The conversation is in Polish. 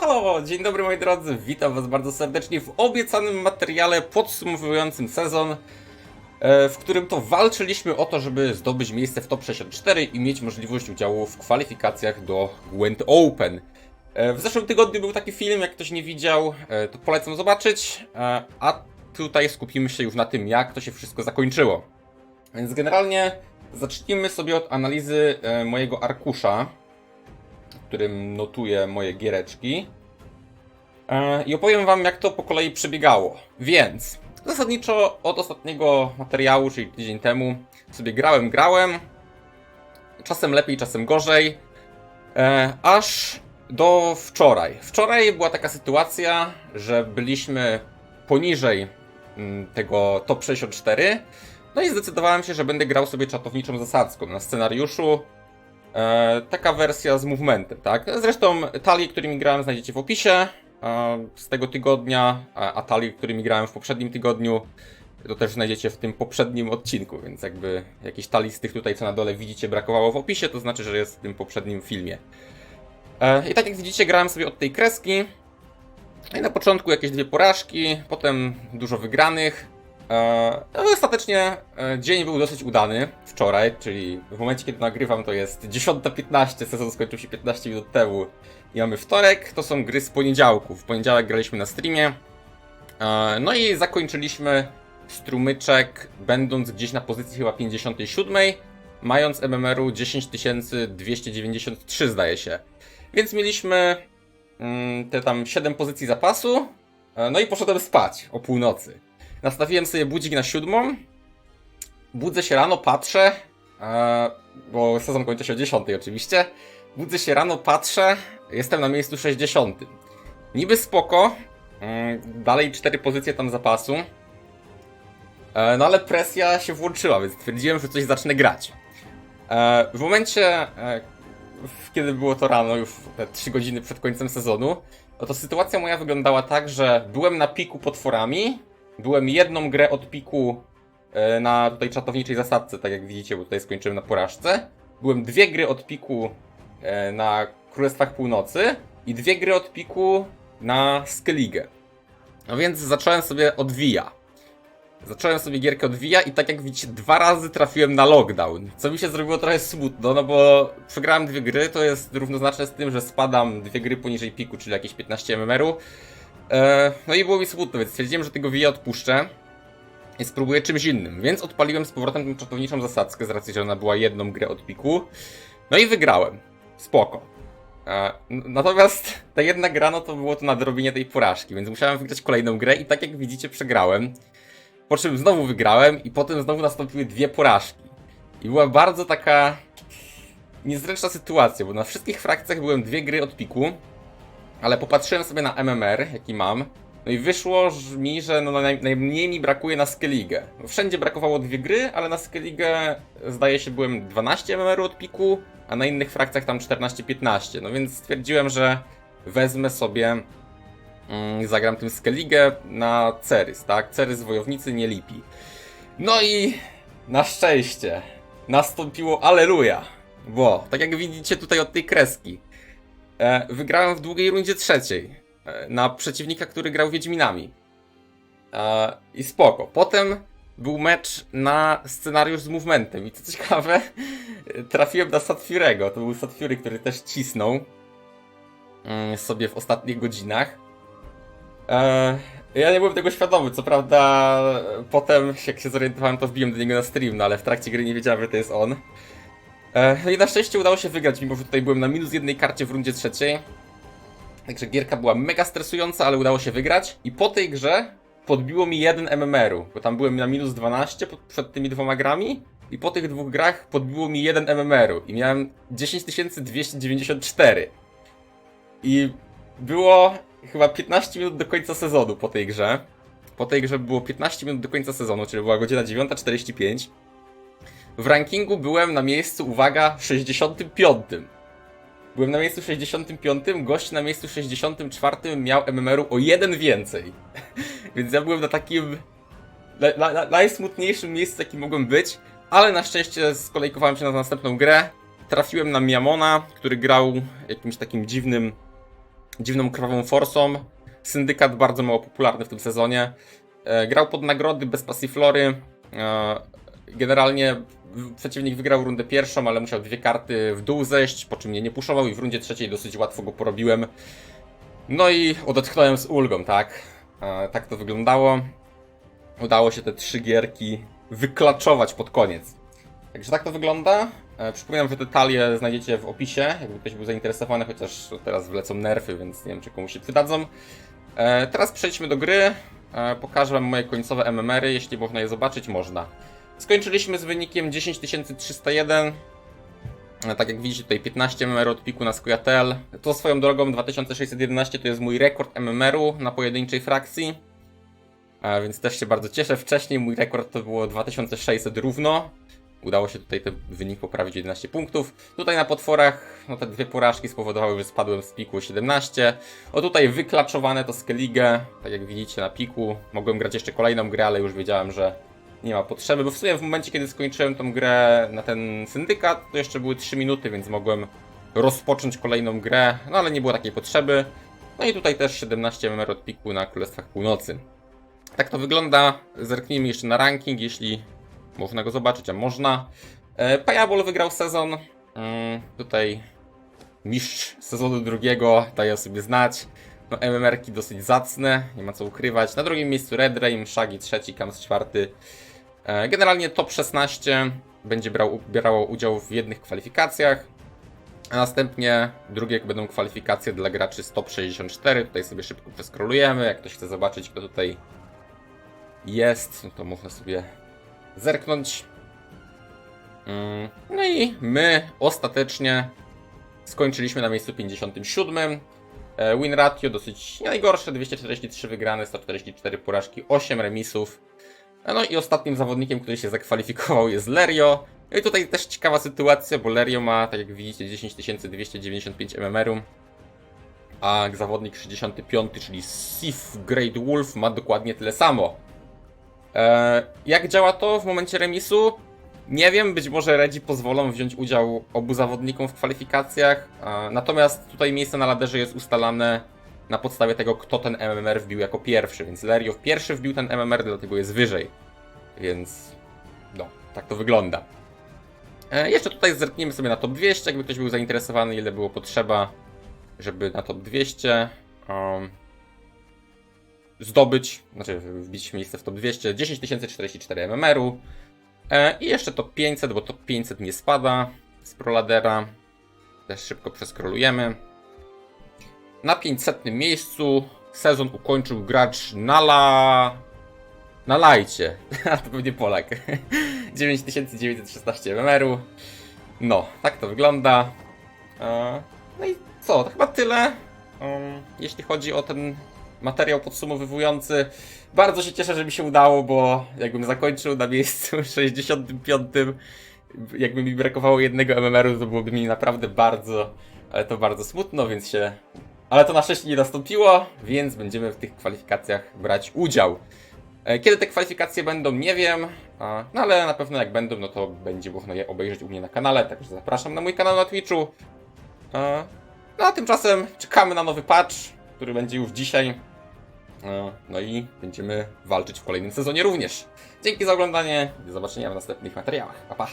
halo! Dzień dobry moi drodzy, witam was bardzo serdecznie w obiecanym materiale podsumowującym sezon, e, w którym to walczyliśmy o to, żeby zdobyć miejsce w top 64 i mieć możliwość udziału w kwalifikacjach do Gwent Open. E, W zeszłym tygodniu był taki film, jak ktoś nie widział, e, to polecam zobaczyć, a tutaj skupimy się już na tym, jak to się wszystko zakończyło. Więc generalnie zacznijmy sobie od analizy mojego arkusza, którym notuję moje giereczki. E, I opowiem wam, jak to po kolei przebiegało. Więc, zasadniczo od ostatniego materiału, czyli tydzień temu, sobie grałem, grałem. Czasem lepiej, czasem gorzej. E, aż do wczoraj. Wczoraj była taka sytuacja, że byliśmy poniżej mm, tego top 64. No i zdecydowałem się, że będę grał sobie czatowniczą zasadzką na scenariuszu. E, taka wersja z movementem, tak? Zresztą talie, którymi grałem, znajdziecie w opisie e, z tego tygodnia, a, a talie, którymi grałem w poprzednim tygodniu, to też znajdziecie w tym poprzednim odcinku, więc jakby jakiś talii z tych tutaj, co na dole widzicie, brakowało w opisie, to znaczy, że jest w tym poprzednim filmie. E, I tak jak widzicie, grałem sobie od tej kreski. I na początku jakieś dwie porażki, potem dużo wygranych. E, No ostatecznie e, dzień był dosyć udany wczoraj, czyli w momencie kiedy nagrywam to jest 10.15, sezon skończył się 15 minut temu i mamy wtorek, to są gry z poniedziałku. W poniedziałek graliśmy na streamie. E, No i zakończyliśmy strumyczek będąc gdzieś na pozycji chyba 57, mając MMR-u 10293 zdaje się. Więc mieliśmy mm, te tam 7 pozycji zapasu, no i poszedłem spać o północy. Nastawiłem sobie budzik na siódmą. Budzę się rano, patrzę, bo sezon kończy się o 10 oczywiście. Budzę się rano, patrzę, jestem na miejscu 60. Niby spoko, mm, dalej 4 pozycje tam zapasu. E, no ale presja się włączyła, więc stwierdziłem, że coś zacznę grać. E, w momencie, e, kiedy było to rano, już te 3 godziny przed końcem sezonu, no to sytuacja moja wyglądała tak, że byłem na piku potworami, byłem jedną grę od piku e, na tutaj czatowniczej zasadce, tak jak widzicie, bo tutaj skończyłem na porażce. Byłem dwie gry od piku e, na Królestwach Północy i dwie gry od piku na Skellige. No więc zacząłem sobie od Via. Zacząłem sobie gierkę od Via i tak jak widzicie, dwa razy trafiłem na lockdown. Co mi się zrobiło trochę smutno, no bo przegrałem dwie gry, to jest równoznaczne z tym, że spadam dwie gry poniżej piku, czyli jakieś 15 MMR-u. E, no i było mi smutno, więc stwierdziłem, że tego Via odpuszczę i spróbuję czymś innym. Więc odpaliłem z powrotem tą czatowniczą zasadzkę, z racji, że ona była jedną grę od piku. No i wygrałem. Spoko. E, Natomiast ta jedna gra, no to było to nadrobienie tej porażki, więc musiałem wygrać kolejną grę i tak jak widzicie przegrałem. Po czym znowu wygrałem i potem znowu nastąpiły dwie porażki. I była bardzo taka niezręczna sytuacja, bo na wszystkich frakcjach byłem dwie gry od piku, ale popatrzyłem sobie na MMR, jaki mam, no i wyszło mi, że no naj, najmniej mi brakuje na Skellige. Wszędzie brakowało dwie gry, ale na Skellige zdaje się byłem 12 MMR od piku, a na innych frakcjach tam 14-15. No więc stwierdziłem, że wezmę sobie mm, zagram tym Skellige na Cerys, tak? Cerys wojownicy nie lipi. No i na szczęście nastąpiło Aleluja, bo tak jak widzicie tutaj od tej kreski, e, wygrałem w długiej rundzie trzeciej e, na przeciwnika, który grał Wiedźminami. E, I spoko. Potem był mecz na scenariusz z movementem i co ciekawe, trafiłem na Satfirego. To był Satfury, który też cisnął mm, sobie w ostatnich godzinach. E, ja nie byłem tego świadomy, co prawda potem jak się zorientowałem to wbiłem do niego na stream, no ale w trakcie gry nie wiedziałem, że to jest on. E, no i na szczęście udało się wygrać, mimo że tutaj byłem na minus jednej karcie w rundzie trzeciej. Także gierka była mega stresująca, ale udało się wygrać. I po tej grze podbiło mi jeden MMR-u, bo tam byłem na minus 12 pod- przed tymi dwoma grami. I po tych dwóch grach podbiło mi jeden MMR-u i miałem 10294. I było chyba 15 minut do końca sezonu po tej grze. Po tej grze było 15 minut do końca sezonu, czyli była godzina 9.45. W rankingu byłem na miejscu, uwaga, 65. Byłem na miejscu 65, gość na miejscu 64 miał MMR-u o jeden więcej. Więc ja byłem na takim na, na, na, najsmutniejszym miejscu, jakim mogłem być, ale na szczęście skolejkowałem się na następną grę. Trafiłem na Miamona, który grał jakimś takim dziwnym dziwną krwawą forsą. Syndykat bardzo mało popularny w tym sezonie. E, grał pod nagrody bez pasiflory. E, generalnie przeciwnik wygrał rundę pierwszą, ale musiał dwie karty w dół zejść, po czym mnie nie puszował i w rundzie trzeciej dosyć łatwo go porobiłem. No i odetchnąłem z ulgą, tak? E, tak to wyglądało. Udało się te trzy gierki wyklaczować pod koniec. Także tak to wygląda. E, przypominam, że te talie znajdziecie w opisie, jakby ktoś był zainteresowany, chociaż teraz wlecą nerfy, więc nie wiem, czy komuś się przydadzą. E, teraz przejdźmy do gry. E, pokażę wam moje końcowe MMR-y, jeśli można je zobaczyć, można. Skończyliśmy z wynikiem 10301. E, Tak jak widzicie, tutaj 15 MMR od piku na Squatel. To swoją drogą 2611 to jest mój rekord MMR-u na pojedynczej frakcji. E, Więc też się bardzo cieszę. Wcześniej mój rekord to było 2600 równo. Udało się tutaj ten wynik poprawić o 11 punktów. Tutaj na potworach, no te dwie porażki spowodowały, że spadłem z piku o 17. O tutaj wyklaczowane to Skellige, tak jak widzicie na piku. Mogłem grać jeszcze kolejną grę, ale już wiedziałem, że nie ma potrzeby, bo w sumie w momencie, kiedy skończyłem tą grę na ten syndykat, to jeszcze były 3 minuty, więc mogłem rozpocząć kolejną grę, no ale nie było takiej potrzeby. No i tutaj też 17 MMR od piku na Królestwach Północy. Tak to wygląda. Zerknijmy jeszcze na ranking, jeśli można go zobaczyć, a można. E, wygrał sezon. Mm, tutaj mistrz sezonu drugiego daje sobie znać. No, MMR-ki dosyć zacne, nie ma co ukrywać. Na drugim miejscu Red Rain, Shaggy trzeci, Kams czwarty. E, Generalnie top 16 będzie brał, bierało udział w jednych kwalifikacjach. A następnie drugie będą kwalifikacje dla graczy z top 64. Tutaj sobie szybko przeskrolujemy. Jak ktoś chce zobaczyć, kto tutaj jest, no to można sobie zerknąć. Mm, No i my ostatecznie skończyliśmy na miejscu 57. E, Win ratio dosyć najgorsze, 243 wygrane, 144 porażki, 8 remisów. E, No i ostatnim zawodnikiem, który się zakwalifikował jest Lerio. No i tutaj też ciekawa sytuacja, bo Lerio ma, tak jak widzicie, 10295 MMR-u, a zawodnik 65, czyli Sif Great Wolf ma dokładnie tyle samo. E, jak działa to w momencie remisu? Nie wiem, być może Redzi pozwolą wziąć udział obu zawodnikom w kwalifikacjach. E, natomiast tutaj miejsce na laderze jest ustalane na podstawie tego, kto ten MMR wbił jako pierwszy. Więc Lerio pierwszy wbił ten MMR, dlatego jest wyżej. Więc no, tak to wygląda. E, jeszcze tutaj zerkniemy sobie na top 200, jakby ktoś był zainteresowany, ile było potrzeba, żeby na top 200. Um, zdobyć, znaczy wbić miejsce w top 200, 10 044 MMR-u e, i jeszcze top 500, bo top 500 nie spada z proladera. Też szybko przeskrolujemy. Na 500 miejscu sezon ukończył gracz Nala... Na lajcie, to pewnie Polak. 9916 MMR-u. No, tak to wygląda. E, No i co, to chyba tyle. Um, jeśli chodzi o ten materiał podsumowywujący. Bardzo się cieszę, że mi się udało, bo jakbym zakończył na miejscu 65, jakby mi brakowało jednego MMR-u, to byłoby mi naprawdę bardzo, ale to bardzo smutno, więc się... Ale to na szczęście nie nastąpiło, więc będziemy w tych kwalifikacjach brać udział. E, Kiedy te kwalifikacje będą, nie wiem, no ale na pewno jak będą, no to będzie można je obejrzeć u mnie na kanale, także zapraszam na mój kanał na Twitchu. E, No a tymczasem czekamy na nowy patch, który będzie już dzisiaj. E, No i będziemy walczyć w kolejnym sezonie również. Dzięki za oglądanie, do zobaczenia w następnych materiałach. Pa pa!